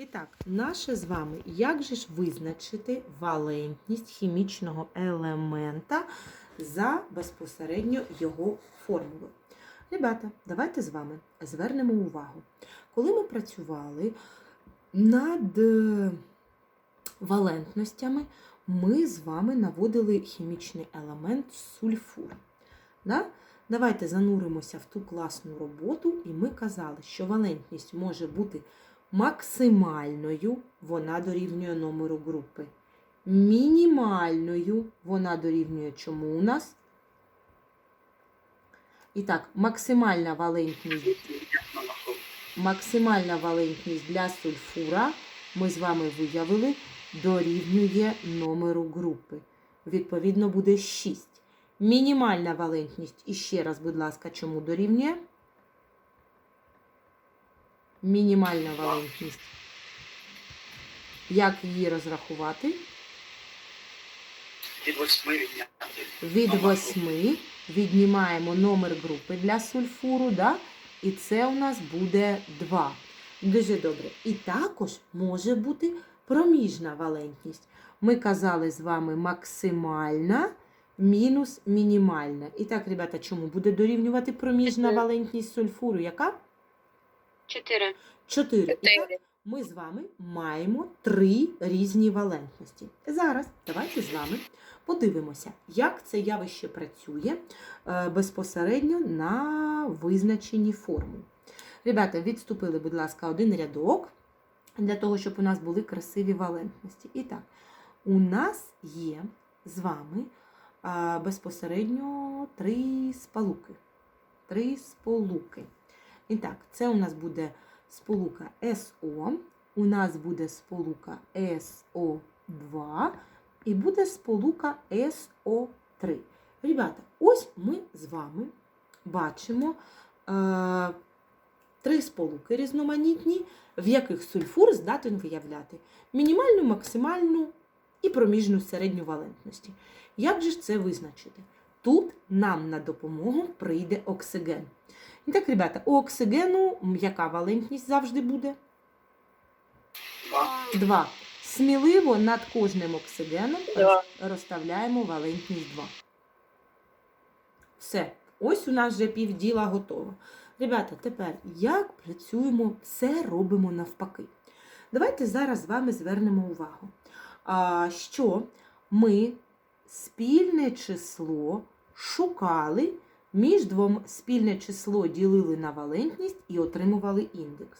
І так, наше з вами, як же ж визначити валентність хімічного елемента за безпосередньо його формулою? Ребята, давайте з вами звернемо увагу. Коли ми працювали над е, валентностями, ми з вами наводили хімічний елемент сульфур. Да? Давайте зануримося в ту класну роботу, і ми казали, що валентність може бути максимальною, вона дорівнює номеру групи. Мінімальною вона дорівнює чому у нас? І так, максимальна валентність, максимальна валентність для сульфура ми з вами виявили дорівнює номеру групи. Відповідно, буде 6. Мінімальна валентність, і ще раз, будь ласка, чому дорівнює? Мінімальна валентність. Як її розрахувати? Від восьми відняти. Від 8 віднімаємо номер групи для сульфуру, да? і це у нас буде 2. Дуже добре. І також може бути проміжна валентність. Ми казали з вами максимальна мінус мінімальна. І так, ребята, чому буде дорівнювати проміжна валентність сульфуру? Яка? Чотири. 4. І так, Чотири. ми з вами маємо три різні валентності. Зараз давайте з вами подивимося, як це явище працює е, безпосередньо на визначенні формул. Ребята, відступили, будь ласка, один рядок для того, щоб у нас були красиві валентності. І так, у нас є з вами безпосередньо три сполуки. Три сполуки. І так, це у нас буде сполука СО, у нас буде сполука СО2 і буде сполука СО3. Ребята, ось ми з вами бачимо е, три сполуки різноманітні, в яких сульфур здатен виявляти мінімальну, максимальну і проміжну середню валентності. Як же ж це визначити? Тут нам на допомогу прийде оксиген. І так, ребята, у оксигену яка валентність завжди буде? Два. Сміливо над кожним оксигеном Два. розставляємо валентність 2. Все. Ось у нас вже півділа готово. Ребята, тепер як працюємо, все робимо навпаки. Давайте зараз з вами звернемо увагу, що ми спільне число шукали, між двом спільне число ділили на валентність і отримували індекс.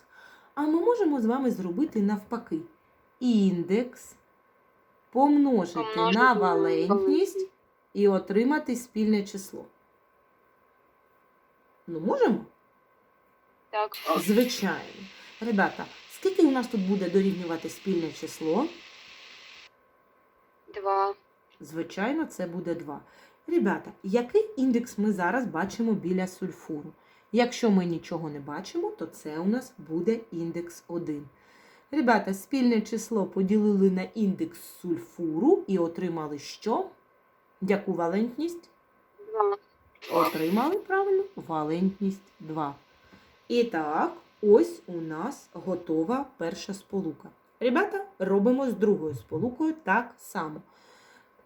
А ми можемо з вами зробити навпаки. Індекс помножити Помножити на на валентність і отримати спільне число. Ну, можемо? Так. Звичайно. Ребята, скільки у нас тут буде дорівнювати спільне число? Два. Звичайно, це буде 2. Ребята, який індекс ми зараз бачимо біля сульфуру? Якщо ми нічого не бачимо, то це у нас буде індекс 1. Ребята, спільне число поділили на індекс сульфуру і отримали що? Яку валентність? Два. Отримали правильно валентність 2. І так, ось у нас готова перша сполука. Ребята, робимо з другою сполукою так само.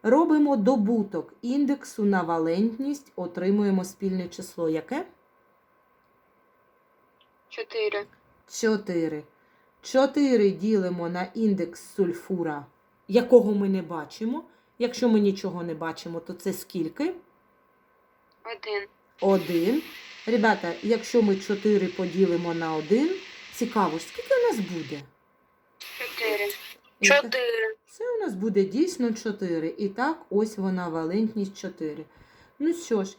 Робимо добуток індексу на валентність, отримуємо спільне число. Яке? Чотири. 4. 4 ділимо на індекс сульфура, якого ми не бачимо. Якщо ми нічого не бачимо, то це скільки? Один. 1. Ребята, якщо ми 4 поділимо на 1, цікаво, скільки у нас буде? Чотири. Чотири. Це у нас буде дійсно 4. І так, ось вона валентність 4. Ну що ж,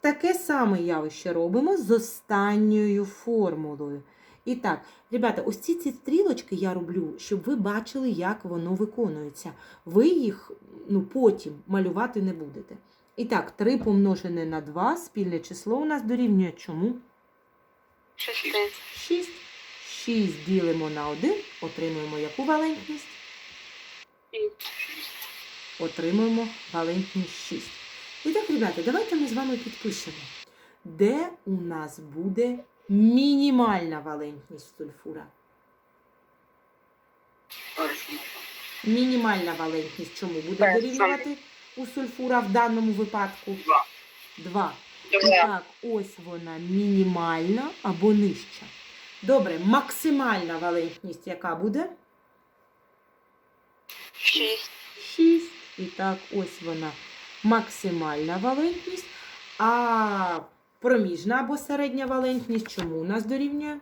таке саме явище робимо з останньою формулою. І так, ребята, ось ці, ці стрілочки я роблю, щоб ви бачили, як воно виконується. Ви їх ну, потім малювати не будете. І так, 3 помножене на 2, спільне число у нас дорівнює чому? Шести. 6. 6 ділимо на 1, отримуємо яку валентність? Отримуємо валентність 6. І так, ребята, давайте ми з вами підпишемо, де у нас буде мінімальна валентність сульфура. Мінімальна валентність чому буде дорівнювати у сульфура в даному випадку? Два. 2. І так, ось вона мінімальна або нижча. Добре, максимальна валентність яка буде? Шість. 6. І так, ось вона максимальна валентність. А проміжна або середня валентність чому у нас дорівнює?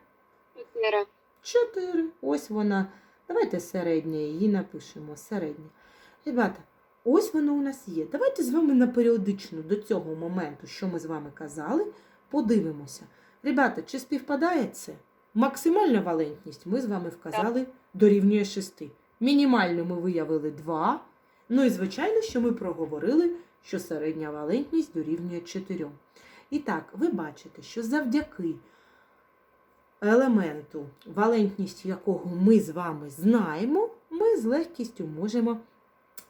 Чотири. 4. Ось вона. Давайте середня її напишемо. Середня. Ребята, ось воно у нас є. Давайте з вами на періодичну до цього моменту, що ми з вами казали, подивимося. Ребята, чи співпадає це? Максимальна валентність ми з вами вказали дорівнює 6. Мінімальну ми виявили 2. Ну і звичайно, що ми проговорили, що середня валентність дорівнює 4. І так, ви бачите, що завдяки елементу, валентність якого ми з вами знаємо, ми з легкістю можемо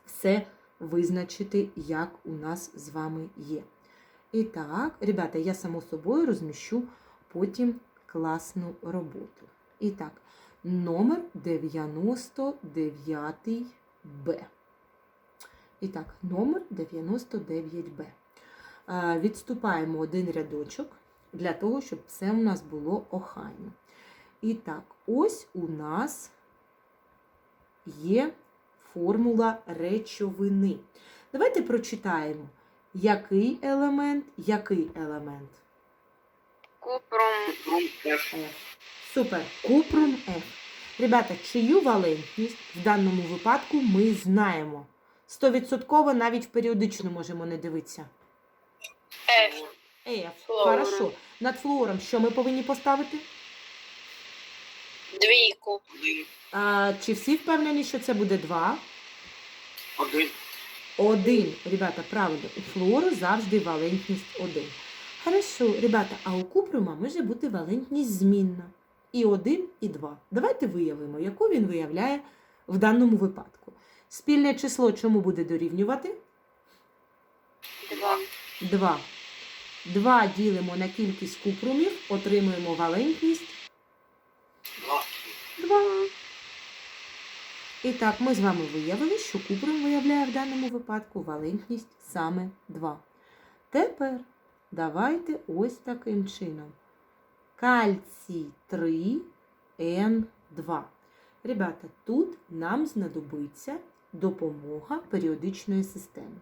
все визначити, як у нас з вами є. І так, ребята, я само собою розміщу потім класну роботу. І так, номер 99Б. І так, номер 99Б. Е, Відступаємо один рядочок для того, щоб все у нас було охайно. І так, ось у нас є формула речовини. Давайте прочитаємо, який елемент, який елемент. Купром. F. Супер. Купрум F. Ребята, чию валентність в даному випадку ми знаємо. Стовідсотково навіть в періодичну можемо не дивитися. Ф. F. Флуором. Хорошо. Над флуором що ми повинні поставити? Двійку. А, чи всі впевнені, що це буде 2? Один. Один. Ребята, правильно, у флуору завжди валентність 1. Хорошо, ребята, а у купрума може бути валентність змінна. І 1, і 2. Давайте виявимо, яку він виявляє в даному випадку. Спільне число чому буде дорівнювати? Два. 2. 2 ділимо на кількість купрумів, отримуємо валентність Два. 2. І так, ми з вами виявили, що купрум виявляє в даному випадку валентність саме 2. Тепер давайте ось таким чином. Кальцій 3, Н2. Ребята, тут нам знадобиться допомога періодичної системи.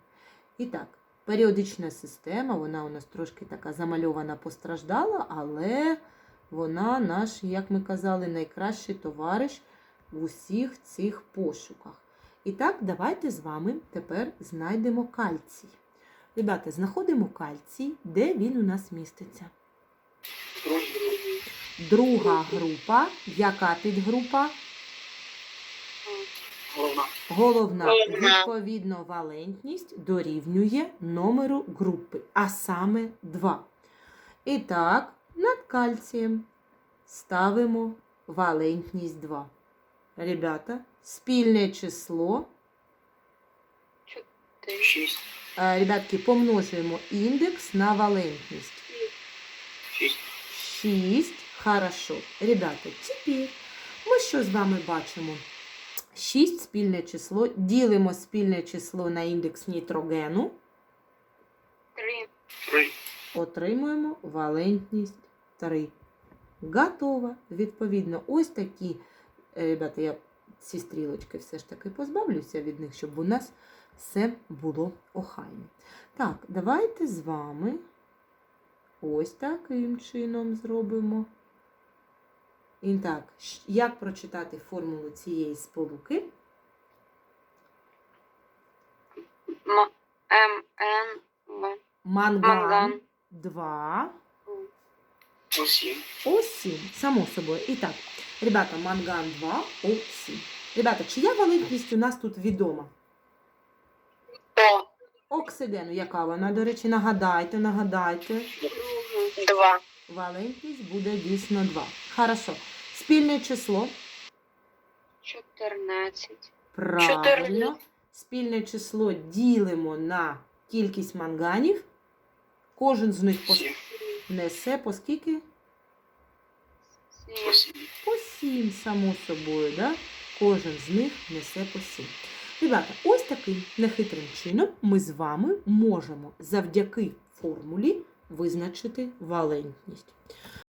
І так, періодична система, вона у нас трошки така замальована, постраждала, але вона наш, як ми казали, найкращий товариш в усіх цих пошуках. І так, давайте з вами тепер знайдемо кальцій. Ребята, знаходимо кальцій, де він у нас міститься. Друга група. Яка підгрупа? Головна. Головна. Відповідно, валентність дорівнює номеру групи, а саме 2. І так, над кальцієм ставимо валентність 2. Ребята, спільне число 6. Ребятки, помножуємо індекс на валентність. Шість. 6. Хорошо. Ребята, тепер ми що з вами бачимо? 6 спільне число. Ділимо спільне число на індекс нітрогену. Три. Три. Отримуємо валентність 3. Готово. Відповідно, ось такі, е, ребята, я ці стрілочки все ж таки позбавлюся від них, щоб у нас все було охайно. Так, давайте з вами ось таким чином зробимо. І так, як прочитати формулу цієї сполуки? М. М. Манган Манган. 2. Усім. О7, само собою. І так, ребята, манган 2, О7. Ребята, чия валентність у нас тут відома? О. Оксигену, яка вона, до речі, нагадайте, нагадайте. Два. Валентність буде дійсно 2. Хорошо. Спільне число. Чотирнадцять. Правильно. Чотирнадцять. Спільне число ділимо на кількість манганів. Кожен з них пос- несе по скільки? Сім. По 7, само собою, да? кожен з них несе по 7. Ребята, ось таким нехитрим чином ми з вами можемо завдяки формулі визначити валентність.